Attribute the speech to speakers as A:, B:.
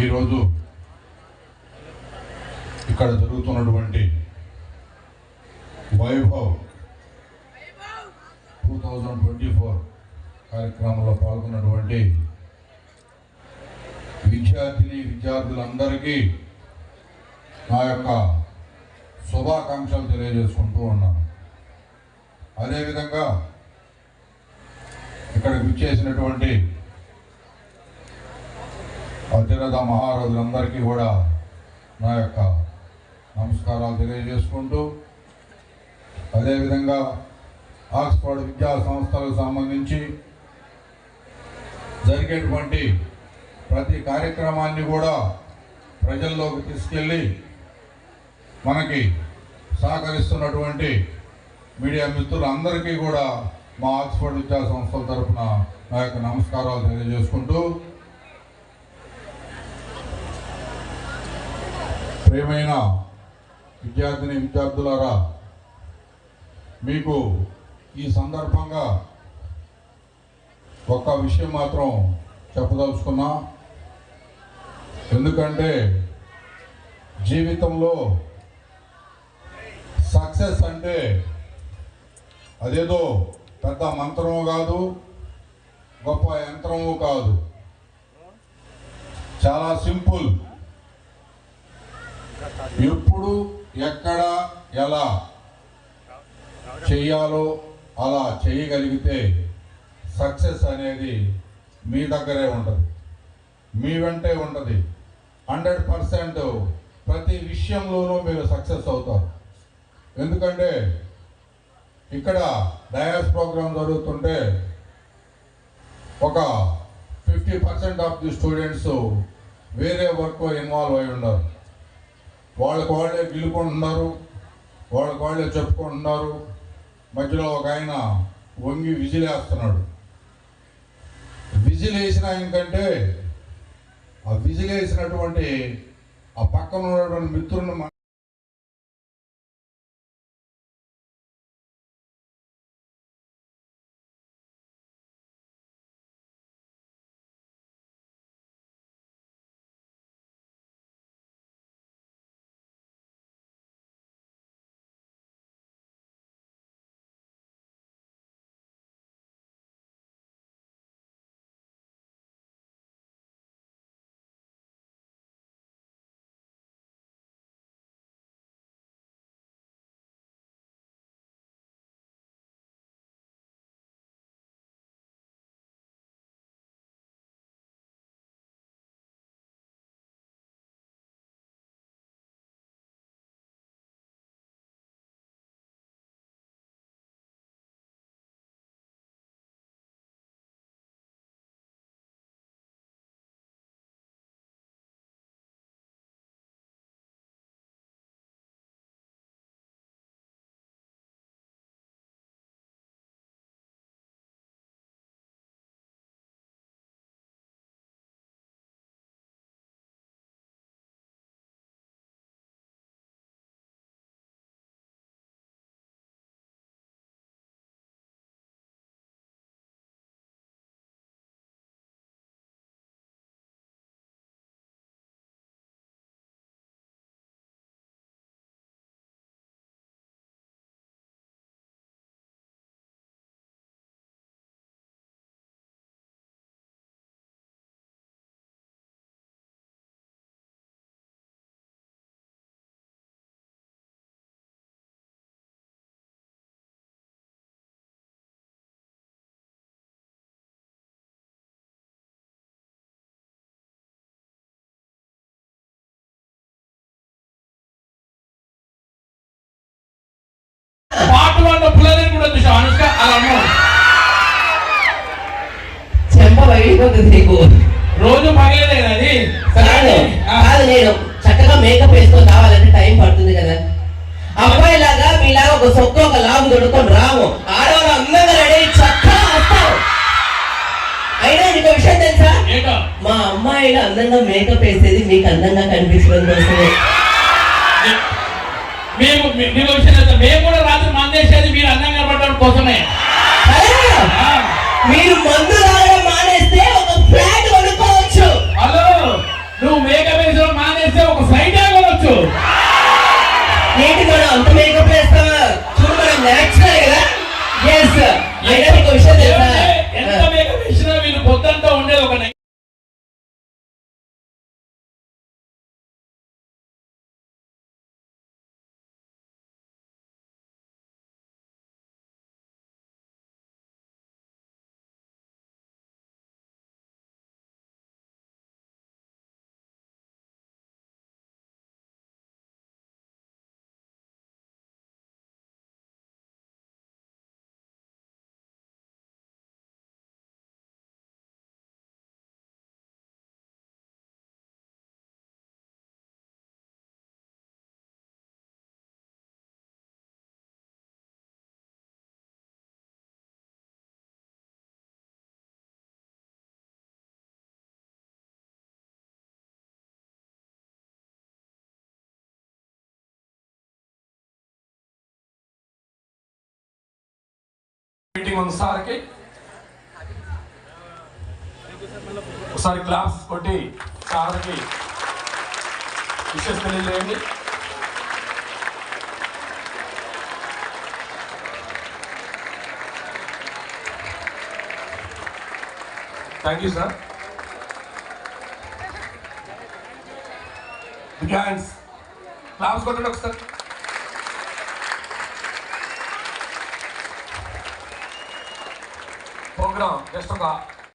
A: ఈరోజు ఇక్కడ జరుగుతున్నటువంటి Vaibhav two thousand twenty four కార్యక్రమంలో పాల్గొన్నటువంటి విద్యార్థిని విద్యార్థులందరికీ నా యొక్క శుభాకాంక్షలు తెలియజేసుకుంటూ ఉన్నాను. అదేవిధంగా ఇక్కడికి విచ్చేసినటువంటి అతిరథ మహారాజులందరికీ కూడా నా యొక్క నమస్కారాలు తెలియజేసుకుంటూ అదేవిధంగా ఆక్స్ఫర్డ్ విద్యా సంస్థలకు సంబంధించి జరిగేటువంటి ప్రతి కార్యక్రమాన్ని కూడా ప్రజల్లోకి తీసుకెళ్ళి మనకి సహకరిస్తున్నటువంటి మీడియా మిత్రులందరికీ కూడా మా ఆక్స్ఫర్డ్ విద్యా సంస్థల తరపున నా యొక్క నమస్కారాలు తెలియజేసుకుంటూ ప్రియమైన విద్యార్థిని విద్యార్థులారా మీకు ఈ సందర్భంగా ఒక్క విషయం మాత్రం చెప్పదలుచుకున్నా. ఎందుకంటే జీవితంలో సక్సెస్ అంటే అదేదో పెద్ద మంత్రము కాదు గొప్ప యంత్రము కాదు. చాలా సింపుల్. ఎప్పుడు ఎక్కడ ఎలా చెయ్యాలో అలా చేయగలిగితే సక్సెస్ అనేది మీ దగ్గరే ఉంటుంది. మీ వెంటే ఉంటుంది. హండ్రెడ్ పర్సెంట్ ప్రతి విషయంలోనూ మీరు సక్సెస్ అవుతారు. ఎందుకంటే ఇక్కడ డయాస్ ప్రోగ్రాం జరుగుతుంటే ఒక fifty percent of the students వేరే వర్క్లో ఇన్వాల్వ్ అయి ఉన్నారు వాళ్ళకి వాళ్ళే గిలుకుంటున్నారు వాళ్ళకి వాళ్ళే చెప్పుకుంటున్నారు. మధ్యలో ఒక ఆయన వంగి విజిల్ వేస్తున్నాడు విజిల్ వేసిన ఆ విజిల్ వేసినటువంటి ఆ పక్కన ఉన్నటువంటి మిత్రుని
B: వన్ పిల్లలని కూడా చూసావు అనుష్క అలా
C: చెంప పగిలిపోతుంది నీకు.
B: రోజు పగలేదే అది?
C: కాదు కాదు నేను చక్కగా మేకప్ వేసుకొని రావాలంటే టైం పడుతుంది కదా. అబ్బాయి లాగా మీలాగా ఒక సొక్క ఒక లాభం దొడుకొని రాము. ఆడవాళ్ళు అందంగా రెడీ చక్కగా వస్తావు. అయినా నీకు విషయం తెలుసా? మా అమ్మాయిలు అందంగా మేకప్ వేసేది మీకు అందంగా కనిపించడం కోసమే
B: మేము? మేము కూడా మందేసేది మీరు అందంగా పడడం కోసమే.
C: మీరు మందు
D: మీటింగ్ ఉంది సార్కి ఒకసారి క్లాస్ కొట్టి సార్కి విషెస్ తెలియజేయండి thank you sir big hands claps కొట్టండి ఒకసారి ングラウンですとか